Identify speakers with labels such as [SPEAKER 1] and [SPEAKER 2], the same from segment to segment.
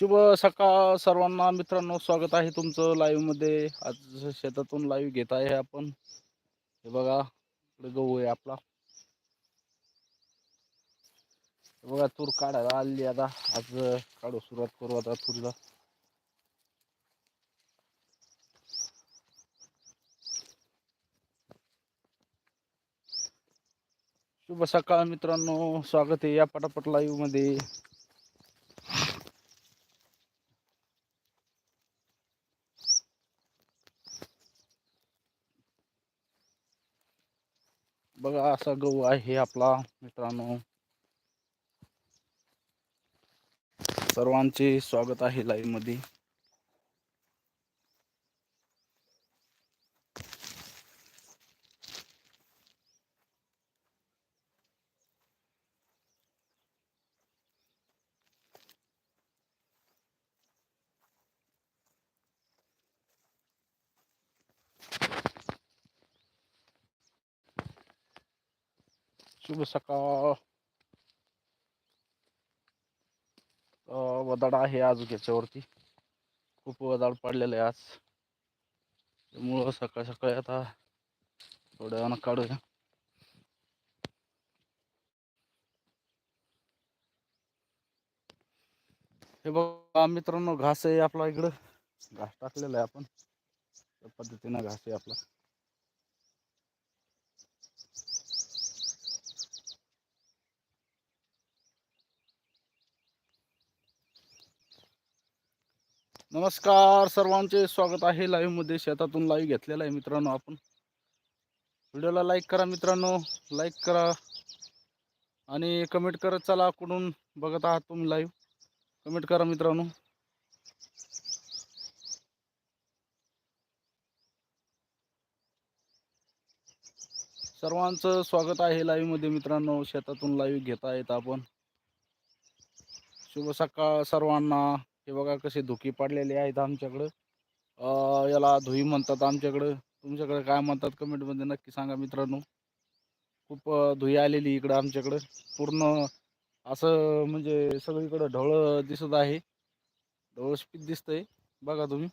[SPEAKER 1] शुभ सकाळ सर्वांना. मित्रांनो स्वागत आहे तुमचं लाईव्हमध्ये. आज शेतातून लाईव्ह घेत आहे आपण. हे बघा इकडे गहू आहे आपला. हे बघा तूर काढायला आली आता. आज काढू सुरुवात करू आता तुरीला. शुभ सकाळ मित्रांनो. स्वागत आहे या पटापट लाईव्हमध्ये बघा असा गहू आहे आपला मित्रांनो. सर्वांचे स्वागत आहे लाईव्हमध्ये. शुभ सकाळ वदाड आहे आज याच्यावरती खूप वदाड पडलेलं आहे आज. त्यामुळं सकाळ सकाळी आता थोड्या वेळानं काढूया. हे बघा मित्रांनो घास आहे आपला इकडं. घास टाकलेला आहे आपण. त्या पद्धतीनं घास आहे आपला. नमस्कार सर्वांचे स्वागत आहे लाईव्हमध्ये शेतातून लाईव्ह घेतलेला आहे मित्रांनो आपण. व्हिडिओला लाईक करा मित्रांनो लाईक करा. आणि कमेंट करत चला कुठून बघत आहात तुम्ही लाईव्ह कमेंट करा मित्रांनो. सर्वांचं स्वागत आहे लाईव्हमध्ये मित्रांनो. शेतातून लाईव्ह घेता येत आपण. शुभ सकाळ सर्वांना. हे बघा कसे धुकी पडलेले आहेत आमच्याकडं. याला धुई म्हणतात आमच्याकडं. तुमच्याकडे काय म्हणतात कमेंटमध्ये नक्की सांगा मित्रांनो. खूप धुई आलेली इकडं आमच्याकडं. पूर्ण असं म्हणजे सगळीकडं ढवळं दिसत आहे. ढवळस्पीत दिसतंय. बघा तुम्ही.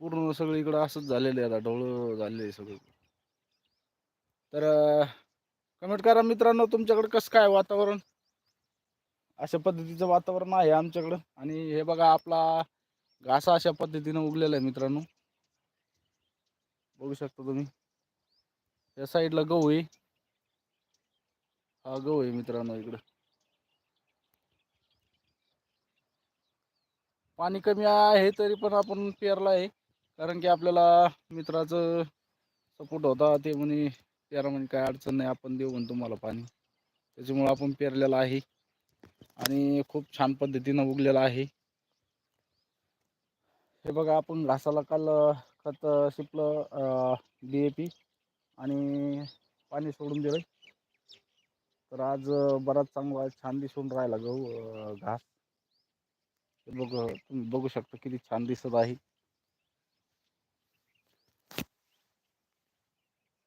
[SPEAKER 1] पूर्ण सगळीकडं असंच झालेलं आहे आता. ढवळं झालेलं आहे सगळं. तर कमेंट करा मित्रांनो तुमच्याकडे कसं काय वातावरण? अशा पद्धतीचं वातावरण आहे आमच्याकडं. आणि हे बघा आपला घासा अशा पद्धतीनं उगलेला आहे मित्रांनो. बघू शकता तुम्ही. या साईडला गहू आहे. हा गहू आहे मित्रांनो इकडं. पाणी कमी आहे तरी पण आपण पेरला आहे. कारण की आपल्याला मित्राचं सपोर्ट होता. ते म्हणे पेरा म्हणे काय अडचण नाही आपण देऊ म्हणून तुम्हाला पाणी. त्याच्यामुळं आपण पेरलेलं आहे. आणि खूप छान पद्धतीनं उगलेला आहे. हे बघा आपण घासाला काल खत शिपलं डी ए पी आणि पाणी सोडून दिलं तर आज बराच चांगला छान दिसून राहिला गहू घास. बघ तुम्ही बघू शकता किती छान दिसत आहे.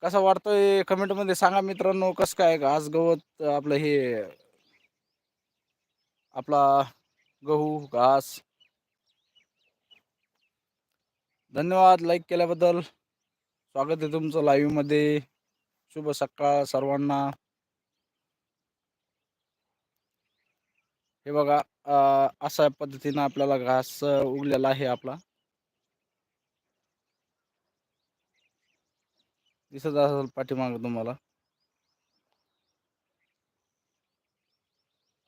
[SPEAKER 1] कसा वाटतोय? कमेंटमध्ये सांगा मित्रांनो कसं काय? घास गवत आपलं हे आपला गहू घास. धन्यवाद लाईक केल्याबद्दल. स्वागत आहे तुमचं लाईव्हमध्ये शुभ सकाळ सर्वांना. हे बघा अशा पद्धतीनं आपल्याला घास उगलेला आहे आपला. दिसत असेल पाठीमागं तुम्हाला.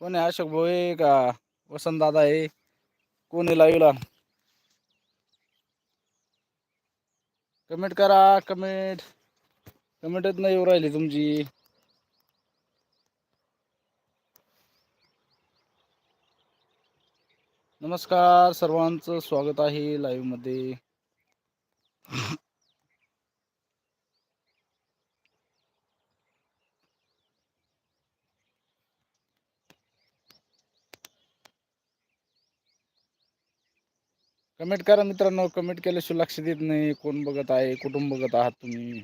[SPEAKER 1] कोण आहे अशोक भाऊ? आहे का वसंत दादा आहे? कोण आहे लाईव्हला कमेंट करा कमेंट कमेंटच नाही येऊ राहिली तुमची. नमस्कार सर्वांचं स्वागत आहे लाईव्ह कमेंट करा मित्रांनो कमेंट केल्याशिवाय लक्ष देत नाही. कोण बघत आहे कुठून बघत आहात तुम्ही?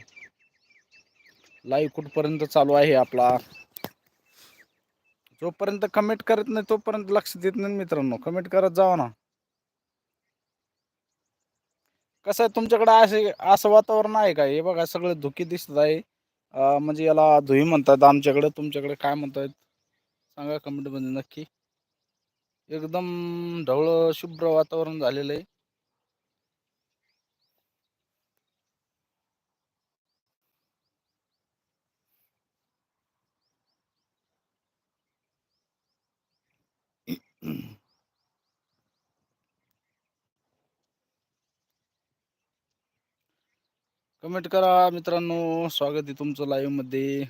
[SPEAKER 1] लाईव्ह कुठपर्यंत चालू आहे आपला? जोपर्यंत कमेंट करत नाही तोपर्यंत लक्ष देत नाही मित्रांनो. कमेंट करत जावा ना. कसं आहे तुमच्याकडे असे असं वातावरण आहे का? हे बघा सगळं धुके दिसत आहे. म्हणजे याला धुई म्हणतात. आमच्याकडे तुमच्याकडे काय म्हणतात सांगा कमेंटमध्ये नक्की. एकदम ढवळं शुभ्र वातावरण झालेलं आहे. कमेंट करा मित्रांनो स्वागत आहे तुमचं लाईव्हमध्ये.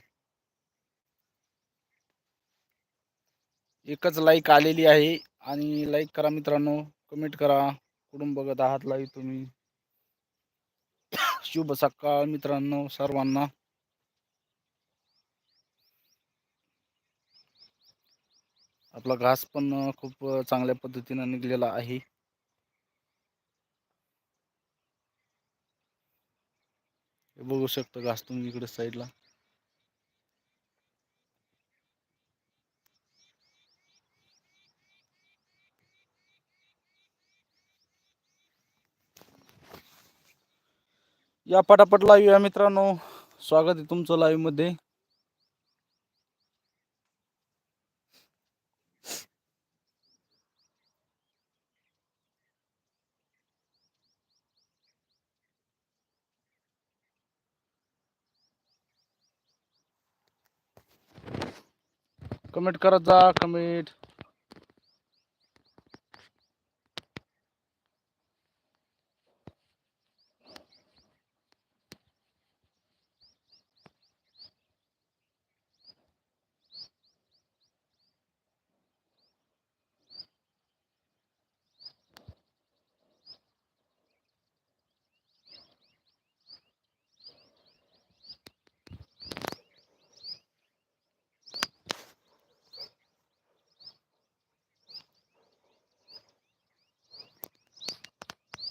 [SPEAKER 1] एकच लाईक आलेली आहे आणि लाईक करा मित्रांनो कमेंट करा. कुठून बघत आहात लाईव्ह तुम्ही? शुभ सकाळ मित्रांनो सर्वांना. आपला घास पण खूप चांगल्या पद्धतीनं निघलेला आहे. हे बघू शकता घास तुम्ही इकडे साईडला. या पटापट लाईव्ह या मित्रांनो. स्वागत आहे तुमचं लाईव्ह कमेंट करत जा कमेंट.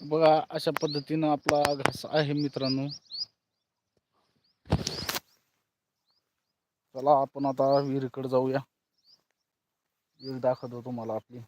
[SPEAKER 1] बघा अशा पद्धतीनं आपला घास आहे मित्रांनो. चला आपण आता विहिरीकडे जाऊया. विहीर दाखवतो तुम्हाला आपली.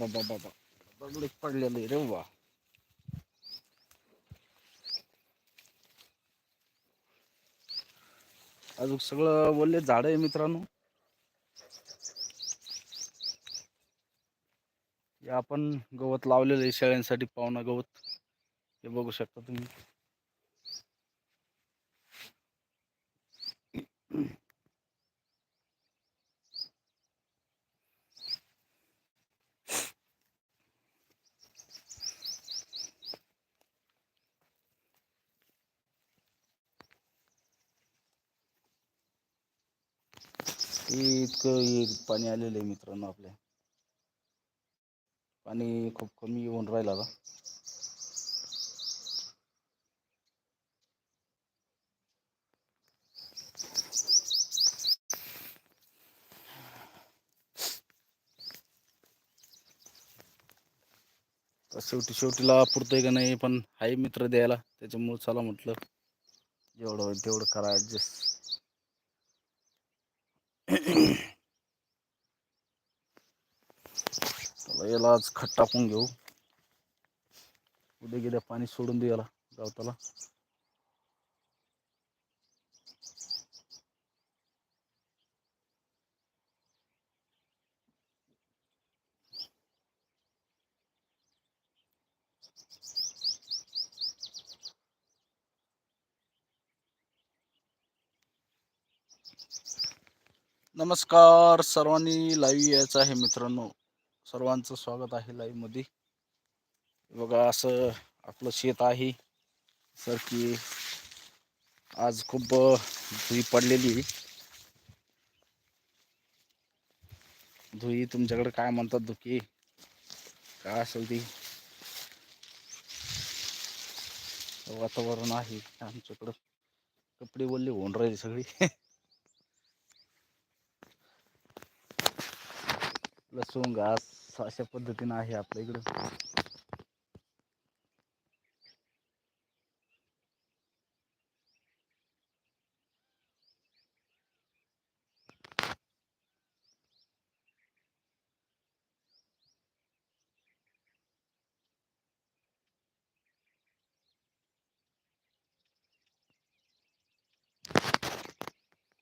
[SPEAKER 1] बाबा बाबा दगडच पडलेलं रे वा अजून सगळं बोलले झाड आहे मित्रांनो आपण गवत लावलेलं आहे शेळ्यांसाठी पाहुणा गवत हे बघू शकता तुम्ही इतकं हे पाणी आलेलं आहे मित्रांनो आपल्या. पाणी खूप कमी येऊन राहिला आता. शेवटी शेवटीला पुरतंय का नाही पण आहे मित्र द्यायला. त्याच्यामुळे चला म्हटलं जेवढं होईल तेवढं करा ॲडजस्ट चला याला आज खट टाकून घेऊ. उद्या गेल्या पाणी सोडून दे याला गावताला नमस्कार सर्वांनी लाईव्ह यायचं आहे मित्रांनो. सर्वांचं स्वागत आहे लाईव्हमध्ये बघा असं आपलं शेत आहे. सर की आज खूप धुई पडलेली धुई तुमच्याकडे काय म्हणतात धुकी? काय असेल ती? वातावरण आहे आमच्याकडं. कपडे वल्ले होऊन राहिले सगळी. लसूण घास अशा पद्धतीनं आहे आपल्या इकडं.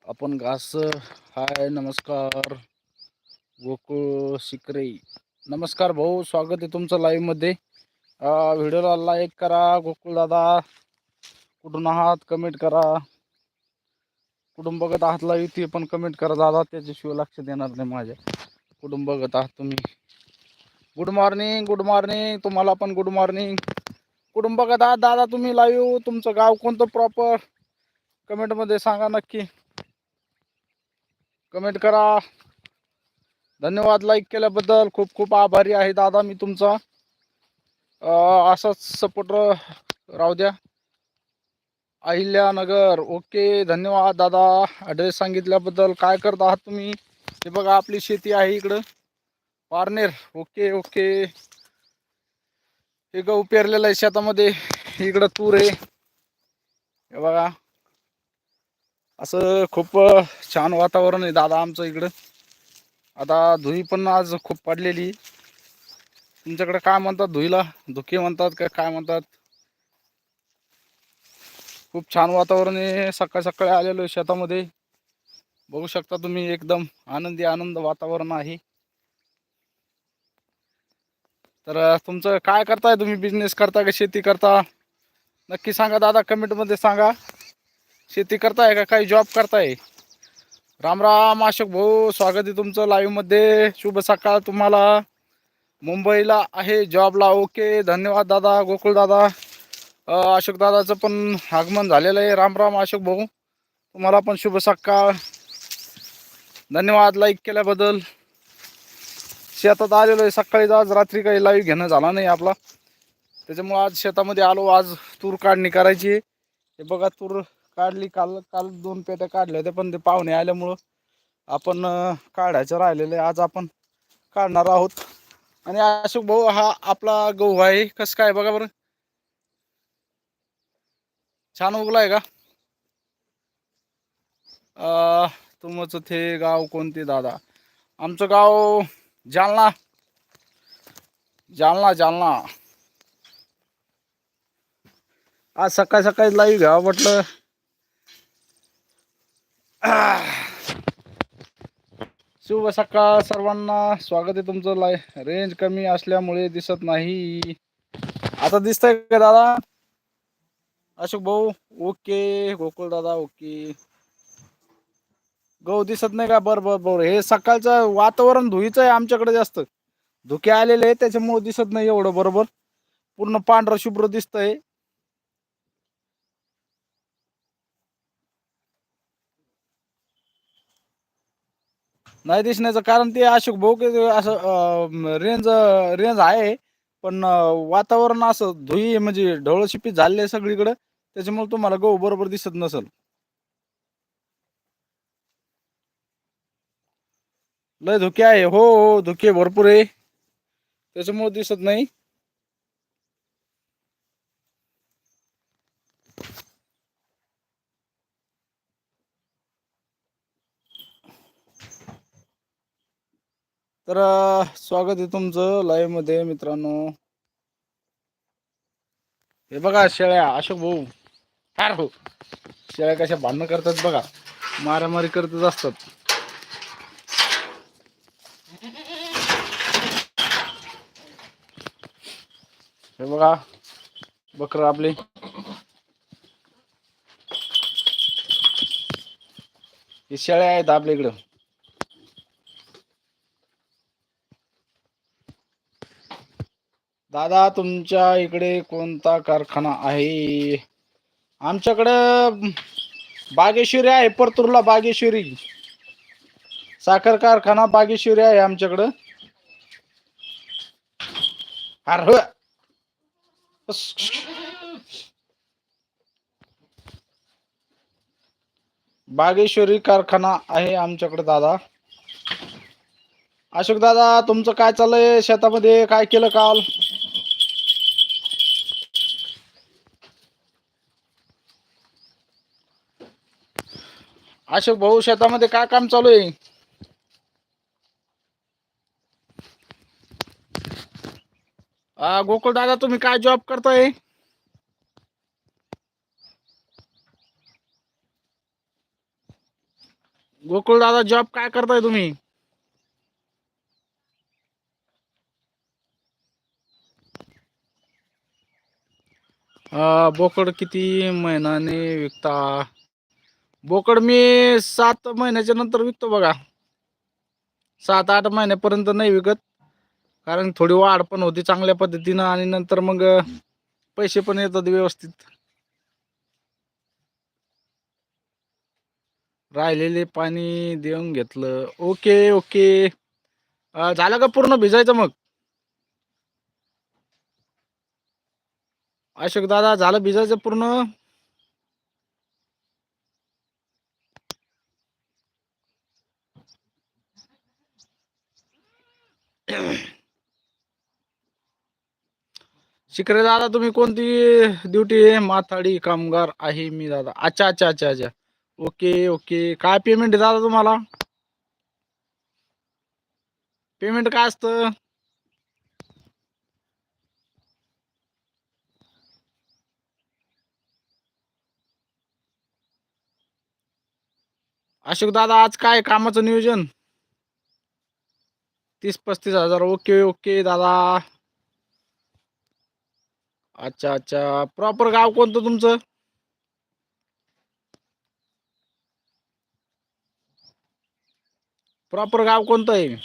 [SPEAKER 1] आपण घास हाय नमस्कार. गोकुळ सिकरे नमस्कार भाऊ स्वागत आहे तुमचं लाईव्हमध्ये व्हिडिओला लाईक करा गोकुळ दादा. कुठून आहात कमेंट करा. कुठून बघत आहात लाईव्ह ते पण कमेंट करा दादा त्याच्याशिवाय लक्ष देणार नाही माझ्या. कुठून बघत आहात तुम्ही? गुड मॉर्निंग गुड मॉर्निंग तुम्हाला पण गुड मॉर्निंग कुठून बघत आहात दादा तुम्ही लाईव्ह तुमचं गाव कोणतं प्रॉपर कमेंटमध्ये सांगा नक्की. कमेंट करा. धन्यवाद. लाईक केल्याबद्दल खूप खूप आभारी आहे दादा मी तुमचा. असाच सपोर्ट राहू द्या. अहिल्यानगर. ओके धन्यवाद दादा. ॲड्रेस सांगितल्याबद्दल काय करत आहात तुम्ही? हे बघा आपली शेती आहे इकडं. पारनेर. ओके ओके हे गहू पेरलेलं आहे शेतामध्ये. इकडं तूर आहे. हे बघा. असं खूप छान वातावरण आहे दादा आमचं इकडं. आता धुई पण आज खूप पडलेली. तुमच्याकडे काय म्हणतात धुईला? धुके म्हणतात का काय म्हणतात? खूप छान वातावरण आहे. सकाळी सकाळी आलेलो आहे शेतामध्ये. बघू शकता तुम्ही एकदम आनंदी आनंद वातावरण आहे. तर तुमचं काय करताय तुम्ही? बिझनेस करता का शेती करता? नक्की सांगा दादा कमेंटमध्ये सांगा. शेती करताय का? काही जॉब करताय? राम राम अशोक भाऊ स्वागत आहे तुमचं लाईव्हमध्ये शुभ सकाळ तुम्हाला. मुंबईला आहे जॉबला ओके धन्यवाद दादा गोकुळ दादा. अशोक दादाचं पण आगमन झालेलं आहे. राम राम अशोक भाऊ. तुम्हाला पण शुभ सकाळ. धन्यवाद लाईक केल्याबद्दल. शेतात आलेलो आहे. सकाळीच आज रात्री काही लाईव्ह घेणं झाला नाही आपला. त्याच्यामुळे आज शेतामध्ये आलो. आज तूर काढणी करायची हे बघा तूर काढली. काल काल दोन पेट्या काढल्या होत्या पण ते पाहुणे आल्यामुळं आपण काढायचं राहिलेलं आहे. आज आपण काढणार आहोत. आणि अशोक भाऊ हा आपला गहू आहे. कसं काय बघा बरं. छान उगला आहे का तुमचं ते गाव कोणते दादा? आमचं गाव जालना. जालना जालना. आज सकाळी सकाळी लाईव्ह घ्यावं म्हटलं शुभ सकाळ सर्वांना. स्वागत आहे तुमचं लाय रेंज कमी असल्यामुळे दिसत नाही. आता दिसतंय का दादा? अशोक भाऊ ओके. गोकुळ दादा ओके. गहू दिसत नाही का? बरं बरं बरं. हे सकाळचं वातावरण धुईचं आहे आमच्याकडे जास्त. धुके आलेले आहे त्याच्यामुळे दिसत नाही एवढं बरोबर. पूर्ण पांढरं शुभ्र दिसतंय. नाही दिसण्याचं कारण ते अशोक भाऊ की ते असं रेंज रेंज आहे पण अं, वातावरण असं धुई म्हणजे ढवळशिपी झाले सगळीकडे. त्याच्यामुळे तुम्हाला गहू बरोबर दिसत नसल. लय धुके आहे. हो हो धुके भरपूर आहे. त्याच्यामुळे दिसत नाही. तर स्वागत आहे तुमचं लाईव्हमध्ये मित्रांनो. हे बघा शेळ्या अशोक भाऊ. फार हो. शेळ्या कशा भांडणं करतात बघा. मारामारी करतच असतात. हे बघा बकर आपले. हे शेळ्या आहेत आपल्या इकडं. दादा तुमच्या इकडे कोणता कारखाना आहे? आमच्याकडं बागेश्वरी आहे परतूरला बागेश्वरी. साखर कारखाना बागेश्वरी आहे आमच्याकडं. अरे बागेश्वरी कारखाना आहे आमच्याकडे दादा. अशोक दादा तुमचं काय चाललंय? शेतामध्ये काय केलं काल? अशोक भाऊ शेतामध्ये काय काम चालू आहे? गोकुळ दादा तुम्ही काय जॉब करताय? गोकुळ दादा जॉब काय करताय तुम्ही? बोकड किती महिन्याने विकता? बोकड मी सात महिन्याच्या नंतर विकतो बघा. सात आठ महिन्यापर्यंत नाही विकत. कारण थोडी वाढ पण होती चांगल्या पद्धतीनं आणि नंतर मग पैसे पण येतात व्यवस्थित. राहिलेले पाणी देऊन घेतलं. Okay okay. झालं का पूर्ण भिजायचं मग? अशोक दादा झालं भिजायचं पूर्ण? शिकरे दादा तुम्ही कोणती ड्युटी माथाडी कामगार आहे मी दादा. अच्छा अच्छा अच्छा अच्छा. Okay okay. काय पेमेंट आहे दादा तुम्हाला? पेमेंट काय असतं? अशोक दादा आज काय कामाचं नियोजन? तीस पस्तीस हजार. ओके ओके दादा. अच्छा अच्छा. प्रॉपर गाव कोणतं तुमचं? प्रॉपर गाव कोणतं आहे?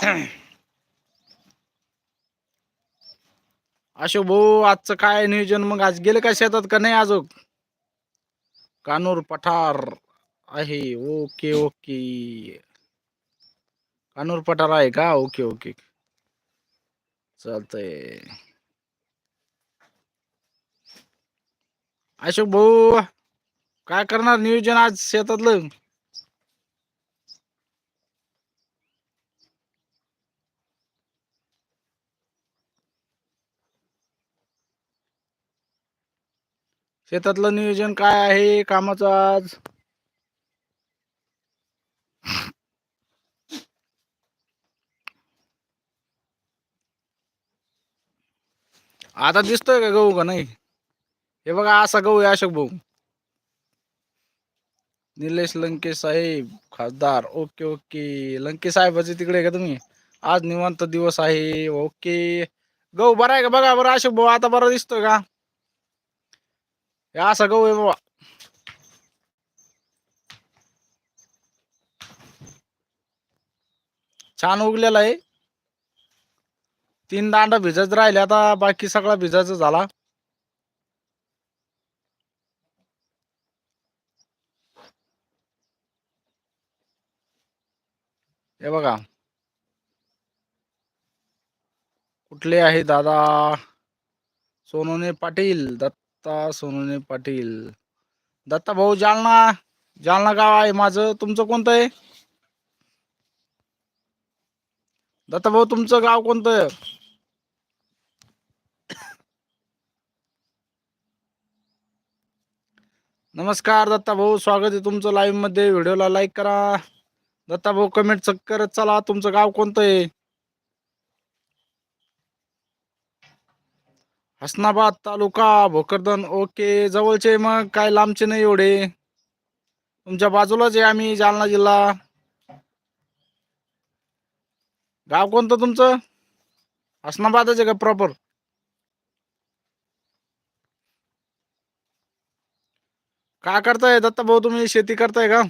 [SPEAKER 1] अशोक भाऊ आजचं काय नियोजन? मग आज गेले का शेतात का नाही अजून? कानूर पठार आहे. Okay okay. कानूर पठार आहे का? Okay okay. चालतंय. अशोक भाऊ काय करणार नियोजन आज शेतातलं? शेतातलं नियोजन काय आहे कामाचं आज? आता दिसतोय का गहू का नाही? हे बघा असा गहू आहे अशोक भाऊ. निलेश लंकेश साहेब खासदार. Okay okay. लंकेश साहेबाचे तिकडे का तुम्ही? आज निवांत दिवस आहे. ओके. गहू बरा आहे का? बघा बरं अशोक भाऊ आता बरं दिसतोय का? हे असा गहू आहे बाबा छान उगलेला आहे. तीन दांडा भिजत राहिले आता बाकी सगळा भिजायचा झाला. हे बघा. कुठले आहे दादा? सोनोने पाटील दत्त दत्ता सोनोने पाटील. दत्ता भाऊ जालना. जालना गाव आहे माझं. तुमचं कोणतं आहे? दत्ता भाऊ तुमचं गाव कोणतं? आहे नमस्कार दत्ता भाऊ स्वागत आहे तुमचं लाईव्हमध्ये. व्हिडिओला लाईक करा. दत्ता भाऊ कमेंट करत चला. तुमचं गाव कोणतं आहे? हसनाबाद तालुका भोकरदन. ओके जवळचे मग काय लांबचे नाही एवढे. तुमच्या बाजूलाच आहे आम्ही जालना जिल्हा. गाव कोणतं तुमचं? हसनाबादच आहे का प्रॉपर काय करताय? दत्ता भाऊ तुम्ही शेती करताय का?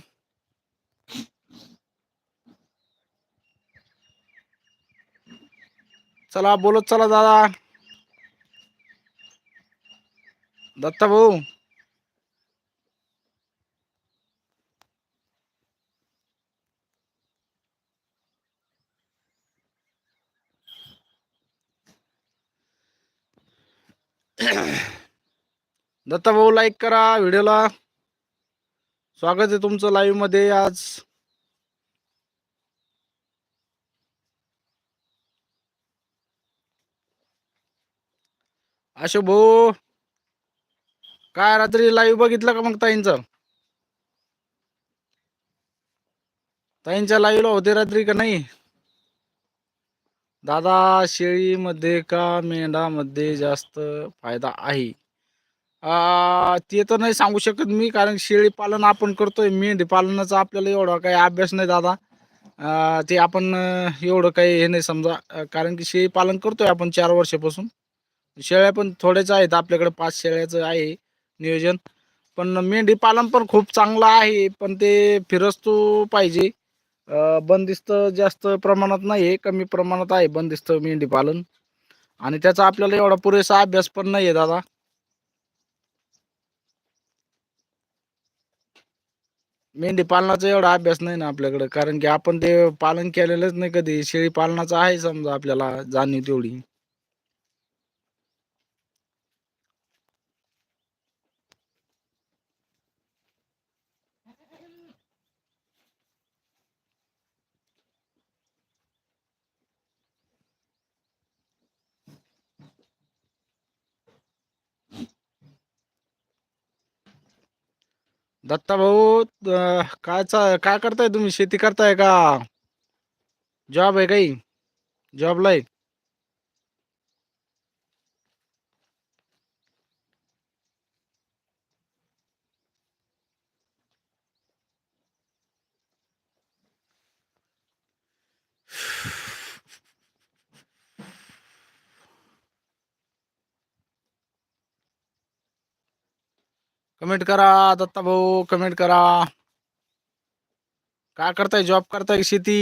[SPEAKER 1] चला बोलत चला दादा. दत्ता भाऊ. दत्ता भाऊ लाईक करा व्हिडिओला. स्वागत आहे तुमचं लाईव्हमध्ये आज. अशोक भाऊ. काय रात्री लाईव्ह बघितलं का मग ताईंचं? ताईंच्या लाईव्हला होते रात्री का नाही? दादा शेळीमध्ये का मेंढामध्ये जास्त फायदा आहे? ते तर नाही सांगू शकत मी कारण शेळी पालन आपण करतोय. मेंढी पालनाचा आपल्याला एवढा काही अभ्यास नाही दादा. आ, ते आपण एवढं काही हे नाही समजा. कारण की शेळी पालन करतोय आपण चार वर्षापासून. शेळ्या पण थोड्याच आहेत आपल्याकडे पाच शेळ्याचं आहे. नियोजन. पण मेंढी पालन पण खूप चांगलं आहे पण ते फिरस्तो पाहिजे. बंदिस्त जास्त प्रमाणात नाही आहे कमी प्रमाणात आहे बंदिस्त मेंढी पालन. आणि त्याचा आपल्याला एवढा पुरेसा अभ्यास पण नाही आहे दादा. मेंढी पालनाचा एवढा अभ्यास नाही ना आपल्याकडे कारण की आपण ते पालन केलेलंच नाही कधी. शेळी पालनाचं आहे समजा आपल्याला जाणीव तेवढी. दत्ता भाऊ काय चा काय करताय तुम्ही? शेती करताय का? जॉब आहे काही? जॉबला आहे? कमेंट करा दत्ता भाऊ कमेंट करा. काय करताय? जॉब करताय शेती?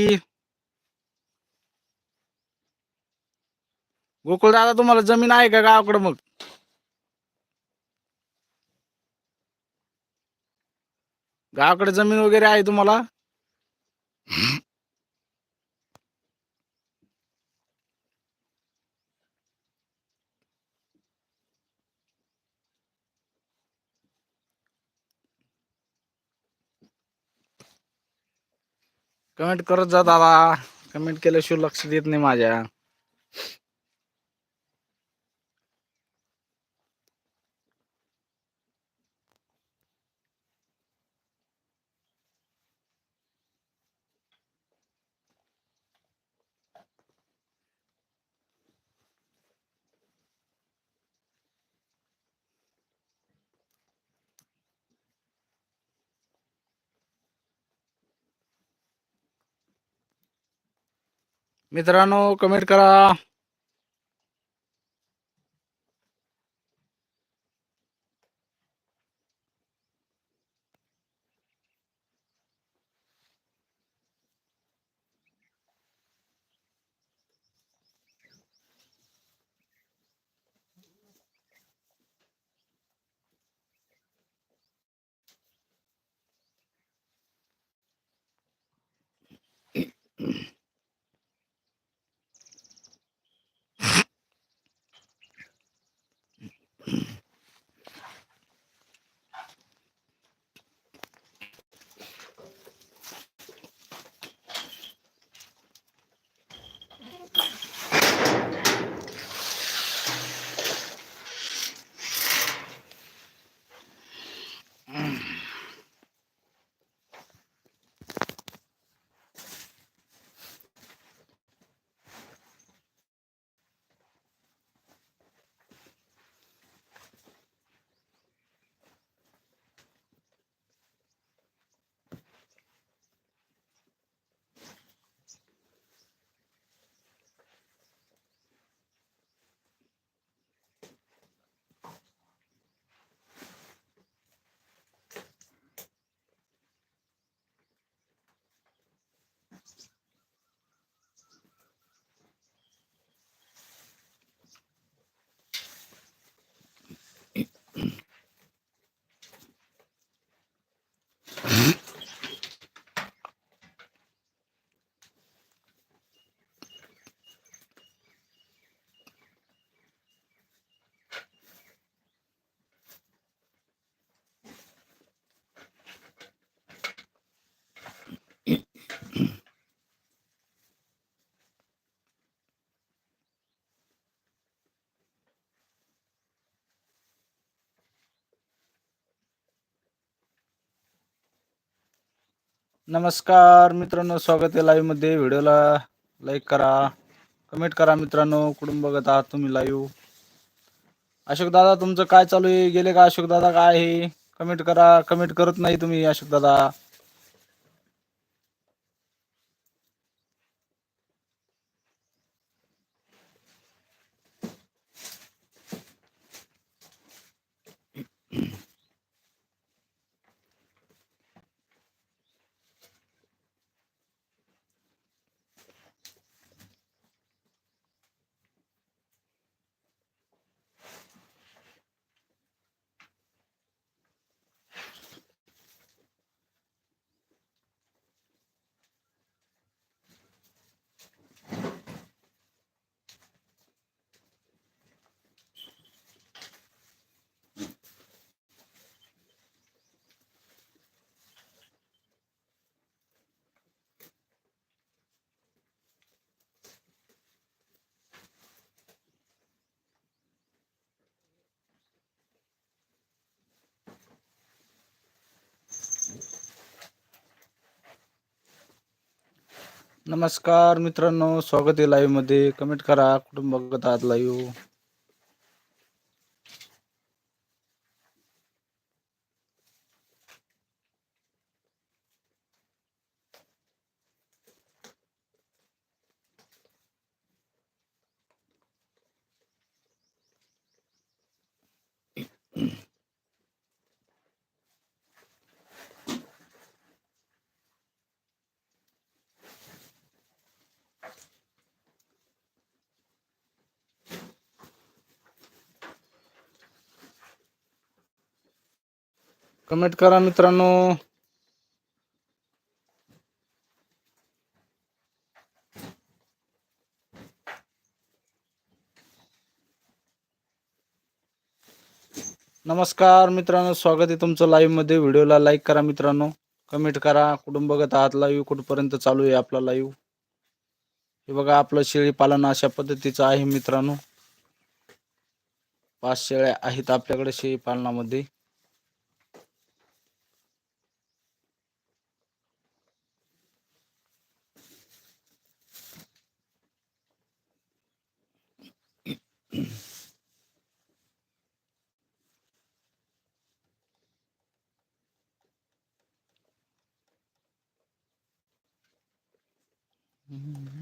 [SPEAKER 1] गोकुळ दादा तुम्हाला जमीन आहे का गावाकडे मग? गावाकडे जमीन वगैरे आहे तुम्हाला? कमेंट करत जा दादा. कमेंट केल्याशिवाय लक्ष देत नाही माझ्या. मित्रांनो कमेंट करा. नमस्कार मित्रांनो स्वागत आहे लाईव्हमध्ये. व्हिडिओला लाईक करा कमेंट करा मित्रांनो कुठून बघत आहात तुम्ही लाईव्ह अशोक दादा तुमचं काय चालू आहे? गेले का? अशोक दादा काय आहे? कमेंट करा कमेंट करत नाही तुम्ही अशोक दादा. नमस्कार मित्रांनो स्वागत आहे लाईव्हमध्ये. कमेंट करा कुटुंब बघत आहात लाईव्ह कमेंट करा मित्रांनो. नमस्कार मित्रांनो स्वागत आहे तुमचं लाईव्हमध्ये. व्हिडिओला लाईक करा मित्रांनो. कमेंट करा. कुठून बघत आहात? लाईव्ह कुठपर्यंत चालू आहे आपला लाईव्ह हे बघा आपलं शेळी पालन अशा पद्धतीचं आहे मित्रांनो. पाच शेळ्या आहेत आपल्याकडे शेळी पालनामध्ये. Mm-hmm.